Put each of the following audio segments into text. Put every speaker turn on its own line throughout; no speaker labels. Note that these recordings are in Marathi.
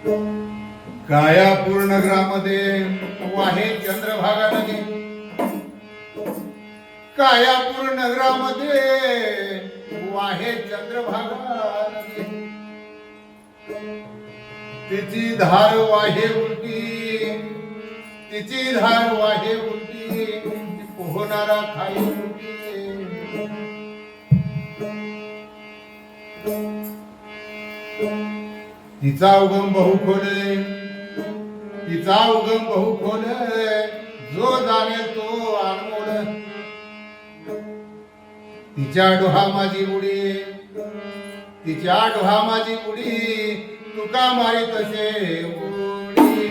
कायापूर नगरामध्ये वाहे चंद्रभागा नदी कायापूर नगरामध्ये वाहे चंद्रभागा नदी तिची धार वाहे उलटी तिची धार वाहे उलटी पोहणारा खाई उलटी. तिचा उगम बहु खोले. तिचा उगम बहु खोले. जो जाणे तो अनमोल तिच्या डोहा माझी उडी. तिच्या डोहा माझी उडी. तुका मारी तसे उडी.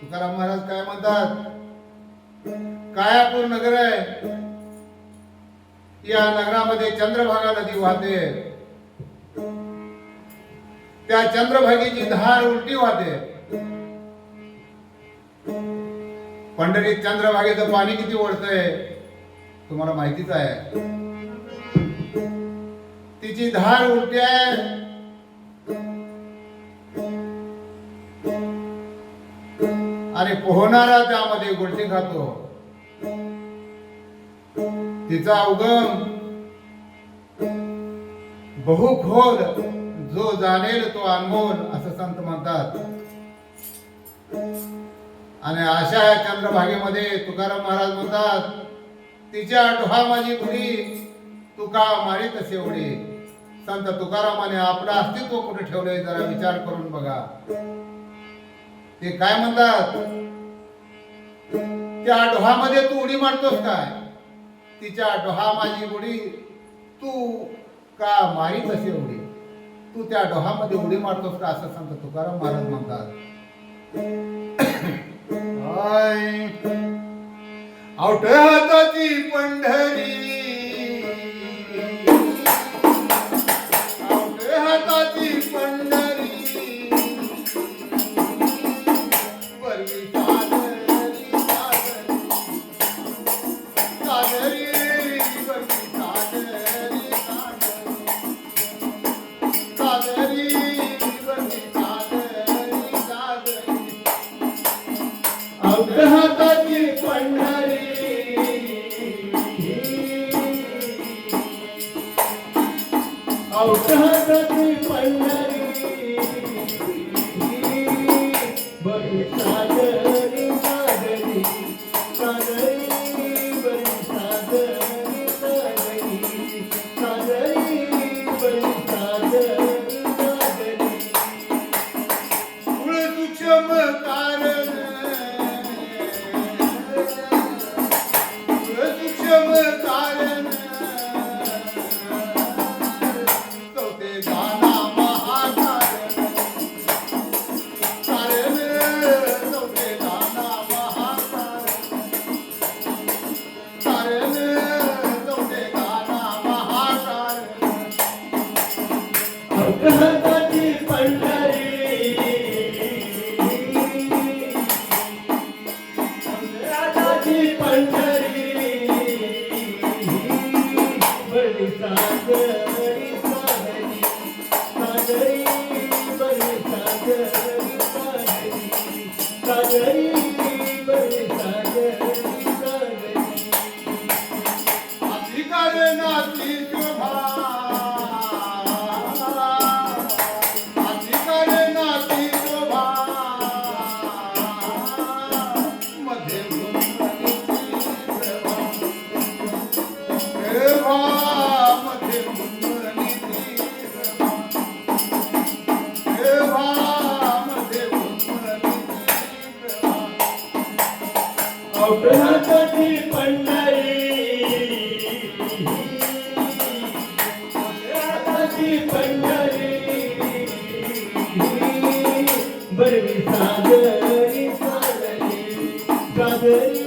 तुकाराम महाराज काय म्हणतात? कायापूर नगर आहे. या नगरामध्ये चंद्रभागा नदी वाहते. त्या चंद्रभागेची धार उलटी वाहते. पंढरीत चंद्रभागेचं पाणी किती ओढतंय तुम्हाला माहितीच आहे. तिची धार उलटी आहे. आणि पोहणारा त्यामध्ये गोष्टी खातो. तिचा उगम. बहु खोल जो जाणेल तो अनमोल असं संत म्हणतात. आणि अशा या चंद्रभागेमध्ये तुकाराम महाराज म्हणतात तिच्या डोहा माझी बुडी तुका मारी तसे उडी. संत तुकारामाने आपलं अस्तित्व कुठे ठेवलंय जरा विचार करून बघा. ते काय म्हणतात? त्या डोहामध्ये तू उडी मारतोस काय? तिच्या डोहा माझी उडी. तू का माही तशी उडी? तू त्या डोहामध्ये उडी मारतोस का असं सांगतो तुकाराम महाराज म्हणतात. हाय. आवट हाताची पंढरी. अवघाताची
Pandhari Thank you. बरवी सागरी सागरी सागरी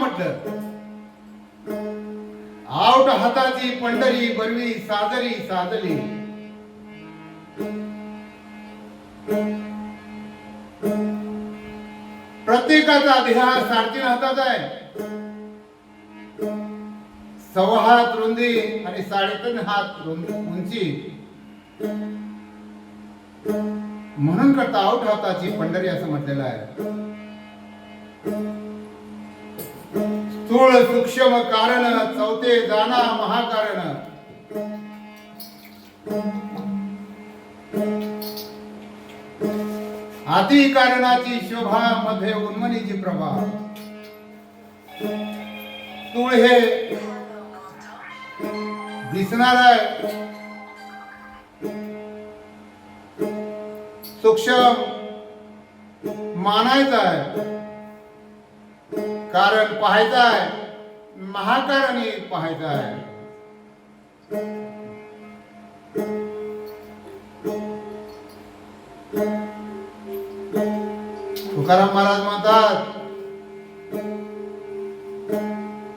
म्हटलं. आवट हाताची पंढरी बरवी साजरी साजली. प्रत्येकाचा देहा सारथी हातात आहे. सव्वा हात रुंदी आणि साडेतीन हात रुंदी उंची. म्हणून करता आऊट हाताची पंढरी असं म्हटलेलं आहे. स्थूळ सूक्ष्म कारण चौथे जाना महाकारण. आती कारणाची शोभा मध्ये उन्मनीची प्रभा. स्थूळ हे दिसणार आहे सूक्ष्म मानायचं आहे. कारण पाहायचं आहे महाकारणी पाहायचं आहे तुकाराम महाराज म्हणतात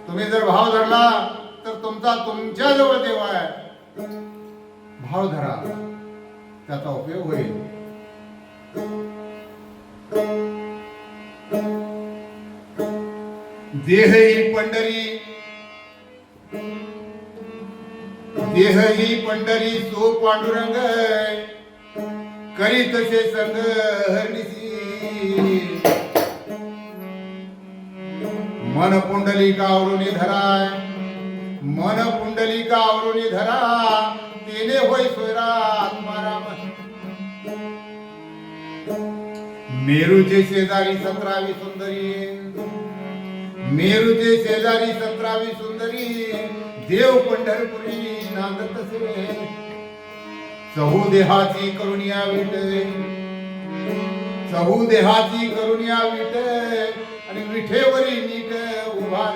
तुम्ही जर भाव धरला तर तुमचा तुमच्या जवळ देव आहे. भाव धरा त्याचा उपयोग होईल. देह ही पंढरी. देह ही पंढरी सो पांडुरंग करी तसे संग हरनिसी मन पुंडलिका आवरुनी धराय मन पुंडलिका आवरुनी धरा. तेने होय सोयरा आत्माराम मेरूचे शेजारी सतरावी सुंदरी. मेरुचे शेजारी सतरावी सुंदरी देव पंढरपुरी नांदत से चहू देहाची करुणिया विट सहू देहाची करुणिया विट आणि विठेवरी नीट उभा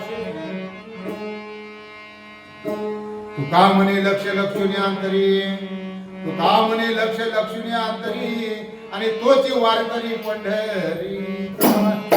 तुका म्हणे लक्ष लक्षुनी अंतरी? तुका म्हणे लक्ष लक्षुनी अंतरी? आणि तोची वारकरी पंढरी.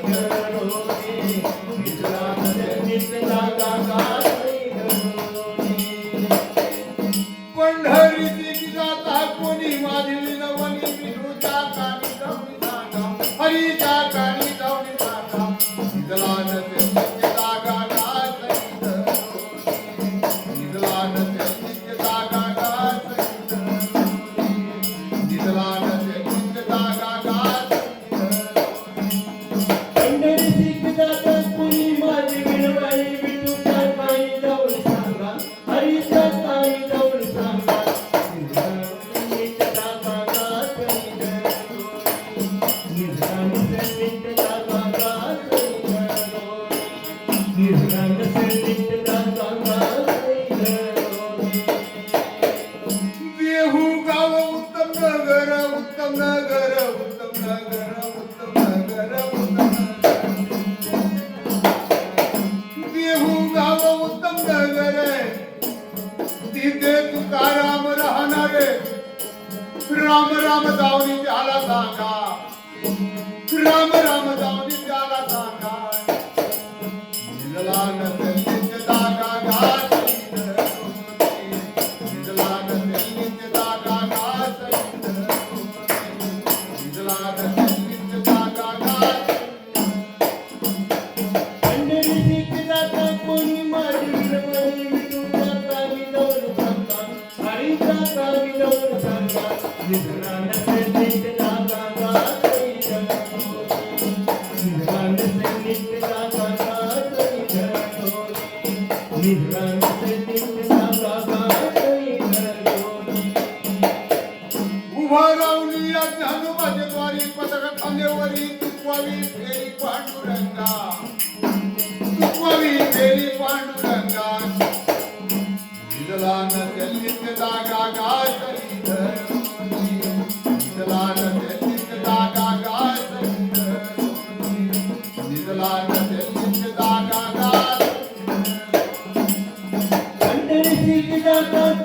उभा राहून या ज्ञानोबाच्या द्वारी पदक तुकवावी फेरी पांडुरंगा तुकवावी फेरी पांडुरंगा नित्य जागा गासरी धरणी. जागा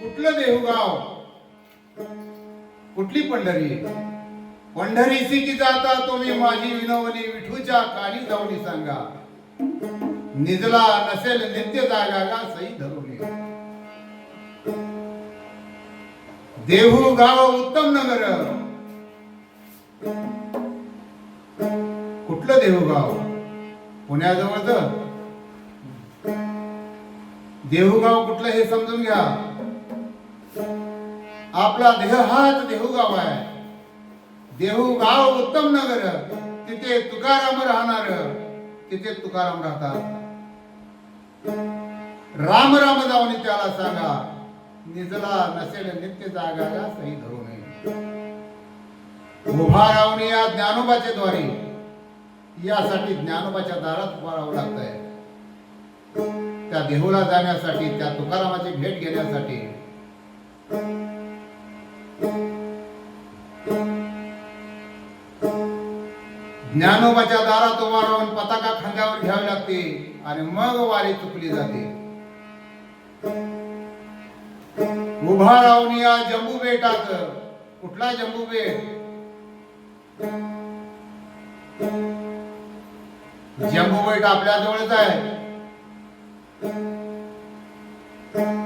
कुठलं देहूगाव कुठली पंढरी? पंढरीची की जाता तुम्ही माझी विनवली विठूच्या काळी जाऊनी सांगा. निजला नसेल नित्य जागा गा सई धरुणी देहू गाव उत्तम नगर. कुठलं देहू गाव पुण्याजवळच देहूगाव कुठलं हे समजून घ्या. आपला देह हाच देहूगाव आहे. देहूगाव उत्तम नगर. तिथे तुकाराम राहणार. तिथे तुकाराम राहतात. राम राम जाऊन त्याला सांगा. निजला नसेल नित्य जागा सही धरू नये उभा राहून या ज्ञानोबाच्या द्वारे. यासाठी ज्ञानोबाच्या दारात उभा राहावं लागतंय. त्या देहूला जाण्यासाठी त्या तुकारामाची भेट घेण्यासाठी. ज्ञानोबाच्या दारात उभा राहून पताका खांद्यावर घ्यावी लागते आणि मग वारी चुकली जाते. उभा राहून या जम्बू बेटात. कुठला जम्बू बेट? जम्बू बेट आपल्या जवळच आहे.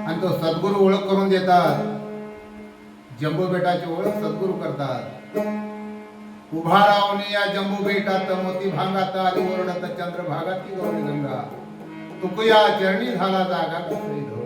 आणि तो सद्गुरू ओळख करून देतात. जम्बू बेटाची ओळख सद्गुरू करतात. उभा रावणे या जम्बू बेटात मोती भांगात आली ओरडत चंद्रभागात ती गौरी गंगा? तुकया चरणी झाला जागा कसरी धो